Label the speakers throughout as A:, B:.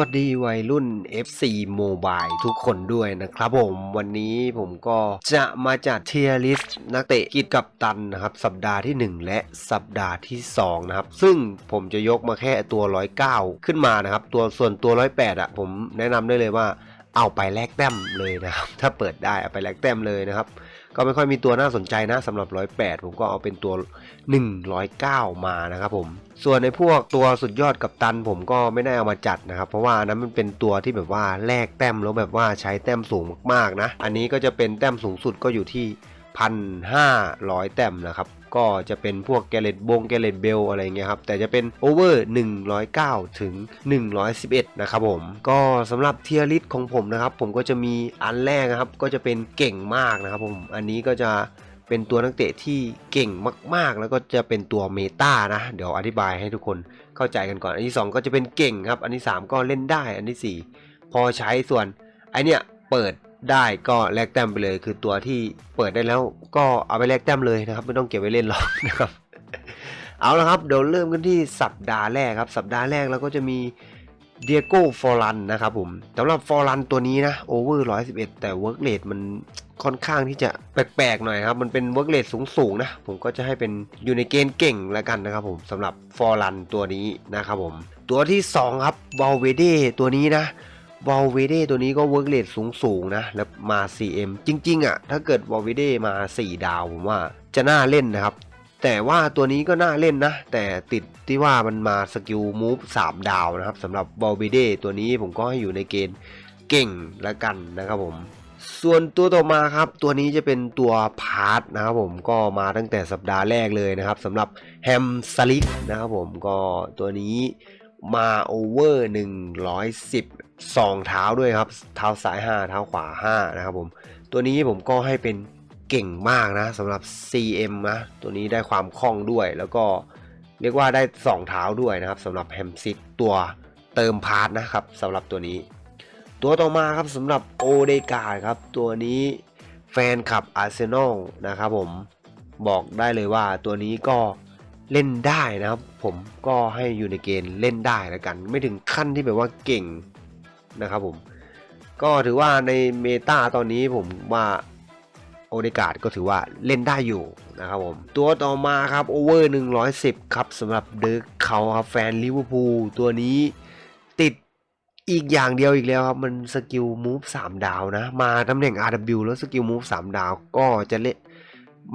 A: วัสดีวัยรุ่น FC Mobile ทุกคนด้วยนะครับผมวันนี้ผมก็จะมาจัดเทียร์ลิสต์นักเตะกิจกับตันนะครับ สัปดาห์ที่ 1 และสัปดาห์ที่ 2 นะครับ ซึ่งผมจะยกมาแค่ตัว 109 ขึ้นมานะครับ ตัวส่วนตัว 108 อะ ผมแนะนำได้เลยว่าเอาไปแลกแต้มเลยนะครับ ถ้าเปิดได้เอาไปแลกแต้มเลยนะครับ ก็ไม่ค่อยมีตัวน่าสนใจนะสำหรับ 108 ผมก็เอาเป็นตัว 109 มานะครับผม ส่วนในพวกตัวสุดยอดกับตันผมก็ไม่ได้เอามาจัดนะครับ เพราะว่านั้นมันเป็นตัวที่แบบว่าแลกแต้มแล้วแบบว่าใช้แต้มสูงมากๆนะ อันนี้ก็จะเป็นแต้มสูงสุดก็อยู่ที่ 1,500 แต้มนะครับก็จะเป็นพวกแกเลตบงแกเลตเบลอะไรเงี้ยครับแต่จะเป็นโอเวอร์109 ถึง 111 นะครับผม ก็สำหรับเทียริสของผมนะครับ ผมก็จะมีอันแรกนะครับ ก็จะเป็นเก่งมากนะครับผมอันนี้ก็จะเป็นตัวนักเตะที่เก่งมาก ๆ แล้วก็จะเป็นตัวเมตานะ เดี๋ยวอธิบายให้ทุกคนเข้าใจกันก่อน อันที่ 2 ก็จะเป็นเก่งครับ อันที่ 3 ก็เล่นได้ อันทีสี่4 พอใช้ส่วนไอเนี้ยเปิด ได้ก็แลกแต้มไปเลย คือตัวที่เปิดได้แล้วก็เอาไปแลกแต้มเลยนะครับ ไม่ต้องเก็บไว้เล่นหรอกนะครับ เอาละครับเดี๋ยวเริ่มกันที่สัปดาห์แรกครับ สัปดาห์แรกเราก็จะมีเดียโก้ฟอรันนะครับผมสำหรับฟอรันตัวนี้นะโอเวอร์111แต่เวิร์กเรทมันค่อนข้างที่จะแปลกๆหน่อยครับ มันเป็นเวิร์กเรทสูงๆนะ ผมก็จะให้เป็นอยู่ในเกณฑ์เก่งแล้วกันนะครับผมสำหรับฟอรันตัวนี้นะครับผม ตัวที่ 2 ครับวอลเวเดตัวนี้นะ วอลเวเดตัวนี้ก็เวิร์กเรทสูงๆนะ แล้วมา 4M จริง ๆอะ ถ้าเกิดวอลเวเดมา 4 ดาวผมว่าจะน่าเล่นนะครับ แต่ว่าตัวนี้ก็น่าเล่นนะ แต่ติดที่ว่ามันมาสกิลมูฟ3ดาวนะครับสำหรับวอลเวเดตัวนี้ผมก็ให้อยู่ในเกณฑ์เก่งละกันนะครับผมส่วนตัวต่อมาครับ ตัวนี้จะเป็นตัวพาร์ทนะครับผมก็มาตั้งแต่สัปดาห์แรกเลยนะครับสำหรับแฮมสลิกนะครับผมก็ตัวนี้มาโอเวอร์110 2เท้าด้วยครับ เท้าซ้าย 5 เท้าขวา 5 นะครับผม ตัวนี้ผมก็ให้เป็นเก่งมากนะสำหรับ CM นะตัวนี้ได้ความคล่องด้วย แล้วก็เรียกว่าได้ 2 เท้าด้วยนะครับสำหรับแฮมซิกตัวเติมพาร์ทนะครับสำหรับตัวนี้ ตัวต่อมาครับสำหรับโอเดกาครับตัวนี้แฟนคลับอาร์เซนอลนะครับผมบอกได้เลยว่าตัวนี้ก็เล่นได้นะครับ ผมก็ให้อยู่ในเกณฑ์เล่นได้แล้วกัน ไม่ถึงขั้นที่แบบว่าเก่ง นะครับผม ก็ถือว่าในเมตาตอนนี้ผมว่าโอเดกาดก็ถือว่าเล่นได้อยู่นะครับผม ตัวต่อมาครับโอเวอร์110 ครับสำหรับเดิร์เขาครับแฟนลิเวอร์พูลตัวนี้ติดอีกอย่างเดียวอีกแล้วครับ มันสกิลมูฟ3ดาวนะ มาตำแหน่ง RW แล้วสกิลมูฟ3ดาวก็จะเล่น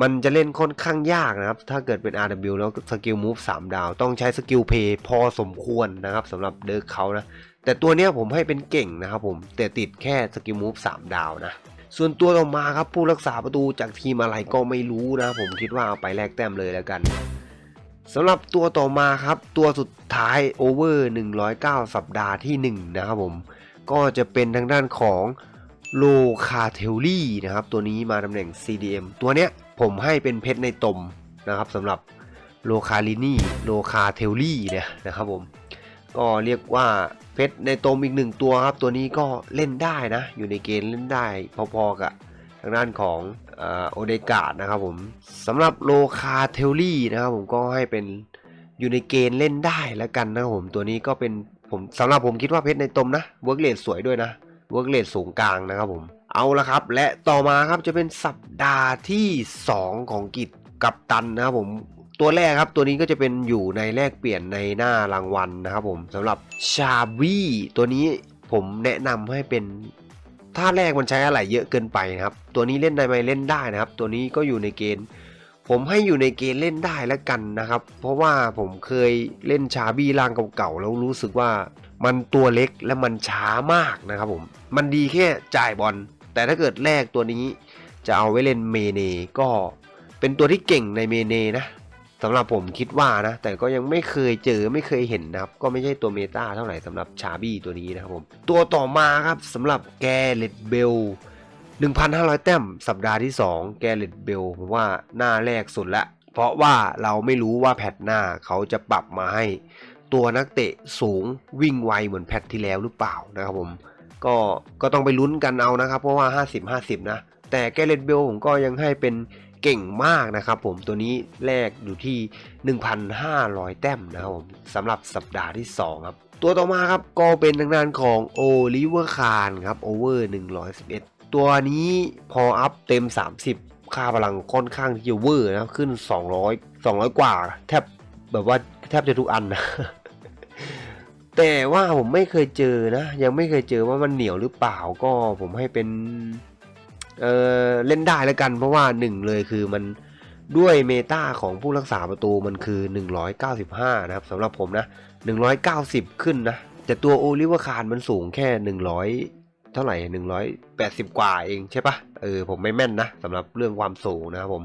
A: มันจะเล่นค่อนข้างยากนะครับ ถ้าเกิดเป็น RW แล้วสกิลมูฟ3ดาว ต้องใช้สกิลเพย์พอสมควรนะครับสำหรับเดิร์เขานะ แต่ตัวเนี้ยผมให้เป็นเก่งนะครับผมแต่ติดแค่สกิลมูฟ3ดาวนะส่วนตัวต่อมาครับผู้รักษาประตูจากทีมอะไรก็ไม่รู้นะผมคิดว่าเอาไปแลกแต้มเลยแล้วกันสำหรับตัวต่อมาครับ ตัวสุดท้ายโอเวอร์109 สัปดาห์ที่ 1 นะครับผม ก็จะเป็นทางด้านของโลคาเทลลี่นะครับ ตัวนี้มาตำแหน่ง CDM ตัวเนี้ยผมให้เป็นเพชรในตมนะครับสำหรับโลคาลินี่โลคาเทลลี่เนี่ยนะครับผม ก็เรียกว่าเพชรในตมอีกหนึ่งตัวครับ ตัวนี้ก็เล่นได้นะ อยู่ในเกณฑ์เล่นได้พอๆกับทางด้านของโอเดกาดนะครับผมสำหรับโลคาเทลลี่นะครับผมก็ให้เป็นอยู่ในเกณฑ์เล่นได้แล้วกันนะครับผมตัวนี้ก็เป็นผมสำหรับผมคิดว่าเพชรในตมนะเวิร์กเลสสวยด้วยนะเวิร์กเลสสูงกลางนะครับผมเอาละครับ และต่อมาครับจะเป็นสัปดาห์ที่ 2 ของกิจกับตันนะครับผม ตัวแรกครับตัวนี้ก็จะเป็นอยู่ในแลกเปลี่ยนในหน้ารางวัลนะครับผมสำหรับชาวีตัวนี้ผมแนะนำให้เป็นท่าแรกมันใช้อะไรเยอะเกินไปนะครับ ตัวนี้เล่นได้ไหมเล่นได้นะครับ ตัวนี้ก็อยู่ในเกณฑ์ ผมให้อยู่ในเกณฑ์เล่นได้แล้วกันนะครับ เพราะว่าผมเคยเล่นชาบี้ร่างเก่าๆแล้วรู้สึกว่ามันตัวเล็กและมันช้ามากนะครับผม มันดีแค่จ่ายบอล แต่ถ้าเกิดแรกตัวนี้จะเอาไว้เล่นเมเนก็เป็นตัวที่เก่งในเมเนนะ สำหรับผมคิดว่านะ แต่ก็ยังไม่เคยเจอไม่เคยเห็นนะครับ ก็ไม่ใช่ตัวเมตาเท่าไหร่สำหรับชาบี้ตัวนี้นะครับผม ตัวต่อมาครับสำหรับแกเลตเบล 1,500 แต้มสัปดาห์ที่ 2 แกเลตเบลผมว่าหน้าแรกสุดละ เพราะว่าเราไม่รู้ว่าแพทหน้าเขาจะปรับมาให้ ตัวนักเตะสูงวิ่งไวเหมือนแพทที่แล้วหรือเปล่านะครับผม ก็ก็ต้องไปลุ้นกันเอานะครับ เพราะว่า 50-50 นะ แต่แกเลตเบลผมก็ยังให้เป็นเก่งมากนะครับผมตัวนี้แรกอยู่ที่ 1,500 แต้มนะครับผมสำหรับสัปดาห์ที่ 2 ครับ ตัวต่อมาครับก็เป็นทางด้านของโอลิเวอร์คารครับโอเวอร์111 ตัวนี้พออัพเต็ม 30 ค่าพลังค่อนข้างที่จะเวอร์นะขึ้น 200 200 กว่า แทบแบบว่าแทบจะทุกอันนะแต่ว่าผมไม่เคยเจอนะ ยังไม่เคยเจอว่ามันเหนียวหรือเปล่าก็ผมให้เป็น เออเล่นได้แล้วกัน เพราะว่าหนึ่งเลยคือมันด้วยเมตาของผู้รักษาประตูมันคือ 195 นะครับสำหรับผมนะ 190 ขึ้นนะ แต่ตัวโอลิเวอร์คารมันสูงแค่ 100 เท่าไหร่ 180 กว่าเองใช่ปะเออผมไม่แม่นนะสำหรับเรื่องความสูงนะครับผม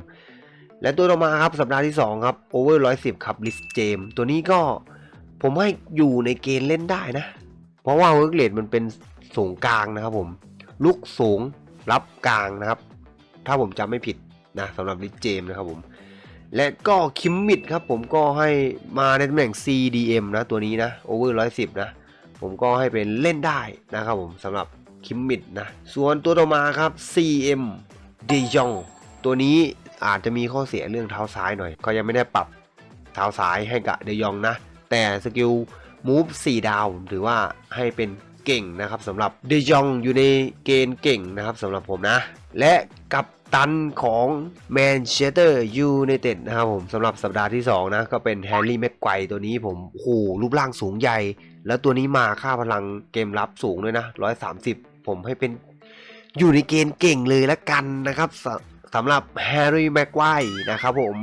A: และตัวต่อมาครับสัปดาห์ที่ 2 ครับโอเวอร์110 ครับลิสเจมตัวนี้ก็ผมให้อยู่ในเกณฑ์เล่นได้นะ เพราะว่าเวิร์กเลดมันเป็นสูงกลางนะครับผมลุกสูง รับกลางนะครับ ถ้าผมจำไม่ผิดนะสำหรับลิเจมนะครับผม และก็คิมมิดครับผมก็ให้มาในตำแหน่ง CDM นะตัวนี้นะโอเวอร์110นะผมก็ให้เป็นเล่นได้นะครับผมสำหรับคิมมิดนะ ส่วนตัวต่อมาครับ CM d e j o n g ตัวนี้อาจจะมีข้อเสียเรื่องเท้าซ้ายหน่อย ก็ยังไม่ได้ปรับเท้าซ้ายให้กับเดยองนะ แต่สกิล move 4ดาวผมถือว่าให้เป็น เก่งนะครับสำหรับเดยองอยู่ในเกณฑ์เก่งนะครับสำหรับผมนะ และกับตันของแมนเชสเตอร์ยูไนเต็ดนะครับผมสำหรับสัปดาห์ที่ 2 นะ ก็เป็นแฮร์รี่แม็กไกวตัวนี้ผมโอ้โหรูปร่างสูงใหญ่ แล้วตัวนี้มาค่าพลังเกมรับสูงด้วยนะ 130 ผมให้เป็นอยู่ในเกณฑ์เก่งเลยละกันนะครับสสำหรับแฮร์รี่แม็กไกวนะครับผม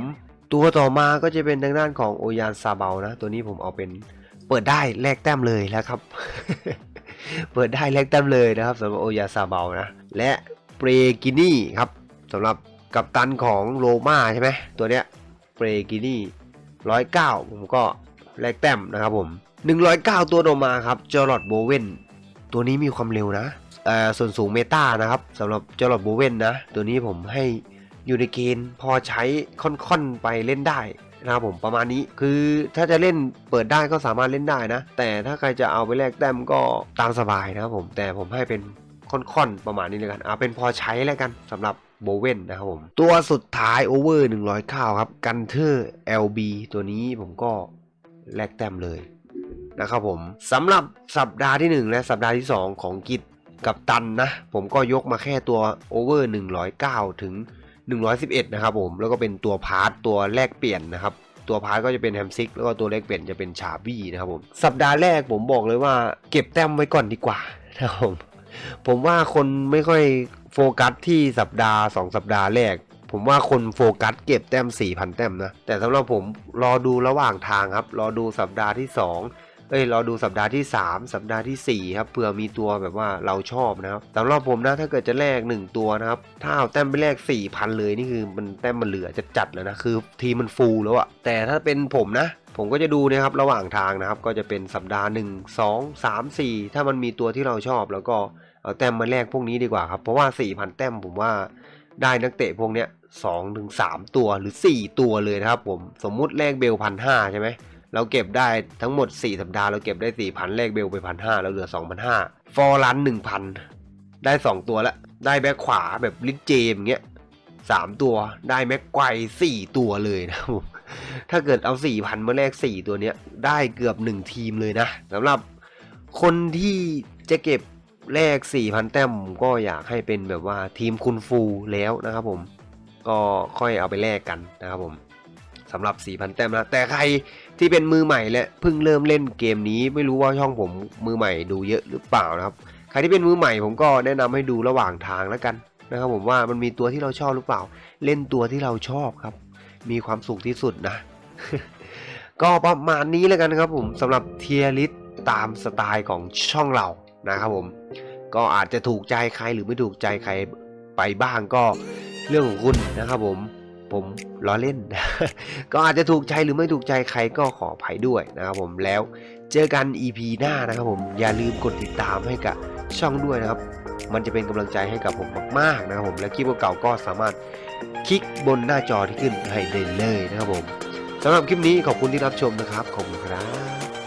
A: ตัวต่อมาก็จะเป็นทางด้านของโอยานซาเบานะ ตัวนี้ผมเอาเป็นเปิดได้แลกแต้มเลยแล้วครับ เปิดได้แลกแต้มเลยนะครับสำหรับโอยาซาเบานะและเปรกินี่ครับสำหรับกัปตันของโรม่าใช่ไหมตัวเนี้ยเปรกินี่ร้อยเก้าผมก็แลกแต้มนะครับผม109ตัวต่อมาครับจอร์ดโบเวนตัวนี้มีความเร็วนะเออส่วนสูงเมตานะครับสำหรับจอร์ดโบเวนนะ ตัวนี้ผมให้อยู่ในเกณฑ์พอใช้ค่อนๆไปเล่นได้ นะครับผมประมาณนี้คือถ้าจะเล่นเปิดได้ก็สามารถเล่นได้นะ แต่ถ้าใครจะเอาไปแลกแต้มก็ตามสบายนะครับผมแต่ผมให้เป็นค่อนๆประมาณนี้เลยกันเอาเป็นพอใช้แล้วกันสำหรับโบเวนนะครับผมตัวสุดท้ายโอเวอร์100ข้าวครับกันเทอร์ LB ตัวนี้ผมก็แลกแต้มเลยนะครับผมสำหรับสัปดาห์ที่ 1 และสัปดาห์ที่ 2 ของกิจกับตันนะ ผมก็ยกมาแค่ตัวโอเวอร์109 ถึง 111 นะครับผมแล้วก็เป็นตัวพาร์ตตัวแลกเปลี่ยนนะครับตัวพาร์ตก็จะเป็นแฮมซิกแล้วก็ตัวแลกเปลี่ยนจะเป็นชาบี้นะครับผมสัปดาห์แรกผมบอกเลยว่าเก็บแต้มไว้ก่อนดีกว่านะครับผมผมว่าคนไม่ค่อยโฟกัสที่สัปดาห์ 2 สัปดาห์แรก ผมว่าคนโฟกัสเก็บแต้ม4,000 แต้มนะแต่สำหรับผมรอดูระหว่างทางครับ รอดูสัปดาห์ที่ 2 เอ้ยรอดูสัปดาห์ที่ 3 สัปดาห์ทีสี่ 4 ครับเผื่อมีตัวแบบว่าเราชอบนะครับสำหรับผมนะถ้าเกิดจะแลก1 ตัวนะครับ ถ้าเอาแต้มไปแลก4,000 เลยนี่คือมันแต้มมันเหลือจะจัดแล้วนะคือทีมมันฟูลแล้วอะแต่ถ้าเป็นผมนะผมก็จะดูนะครับระหว่างทางนะครับ ก็จะเป็นสัปดาห์ 1 2 3 4 ถ้ามันมีตัวที่เราชอบแล้วก็เอาแต้มมาแลกพวกนี้ดีกว่าครับ เพราะว่า 4,000 แต้มผมว่าได้นักเตะพวกเนี้ย2ถึง3ตัวหรือ4ตัวเลยนะครับผมสมมุติแลกเบลพันห้าใช่ไหม เราเก็บได้ทั้งหมด 4 สัปดาห์เราเก็บได้ 4,000 แลกเบลไปพันห้าเหลือ 2,500 ฟอร์ลัน1,000 ได้ 2 ตัวแล้วได้แบ็คขวาแบบลิทเจมอย่างเงี้ยสามตัวได้แม็กไกวสี่ตัวเลยนะผมถ้าเกิดเอา4,000มาแลก4ตัวเนี้ยได้เกือบ1ทีมเลยนะสำหรับคนที่จะเก็บแลก4,000แต้มผมก็อยากให้เป็นแบบว่าทีมคุณฟูแล้วนะครับผม ก็ค่อยเอาไปแลกกันนะครับผม สำหรับ 4,000 แต้มนะแต่ใครที่เป็นมือใหม่และเพิ่งเริ่มเล่นเกมนี้ไม่รู้ว่าช่องผมมือใหม่ดูเยอะหรือเปล่านะครับใครที่เป็นมือใหม่ผมก็แนะนำให้ดูระหว่างทางแล้วกันนะครับผมว่ามันมีตัวที่เราชอบหรือเปล่า เล่นตัวที่เราชอบครับ มีความสุขที่สุดนะ ก็ประมาณนี้แล้วกันครับผมสำหรับเทียริสตามสไตล์ของช่องเรานะครับผม ก็อาจจะถูกใจใครหรือไม่ถูกใจใครไปบ้างก็เรื่องของคุณนะครับผม ผมล้อเล่น ก็อาจจะถูกใจหรือไม่ถูกใจใครก็ขออภัยด้วยนะครับผมแล้วเจอกัน EP หน้านะครับผมอย่าลืมกดติดตามให้กับช่องด้วยนะครับ มันจะเป็นกำลังใจให้กับผมมากๆนะครับผมและคลิปเก่าๆก็สามารถคลิกบนหน้าจอที่ขึ้นให้ได้เลยนะครับผมสำหรับคลิปนี้ขอบคุณที่รับชมนะครับขอบคุณครับ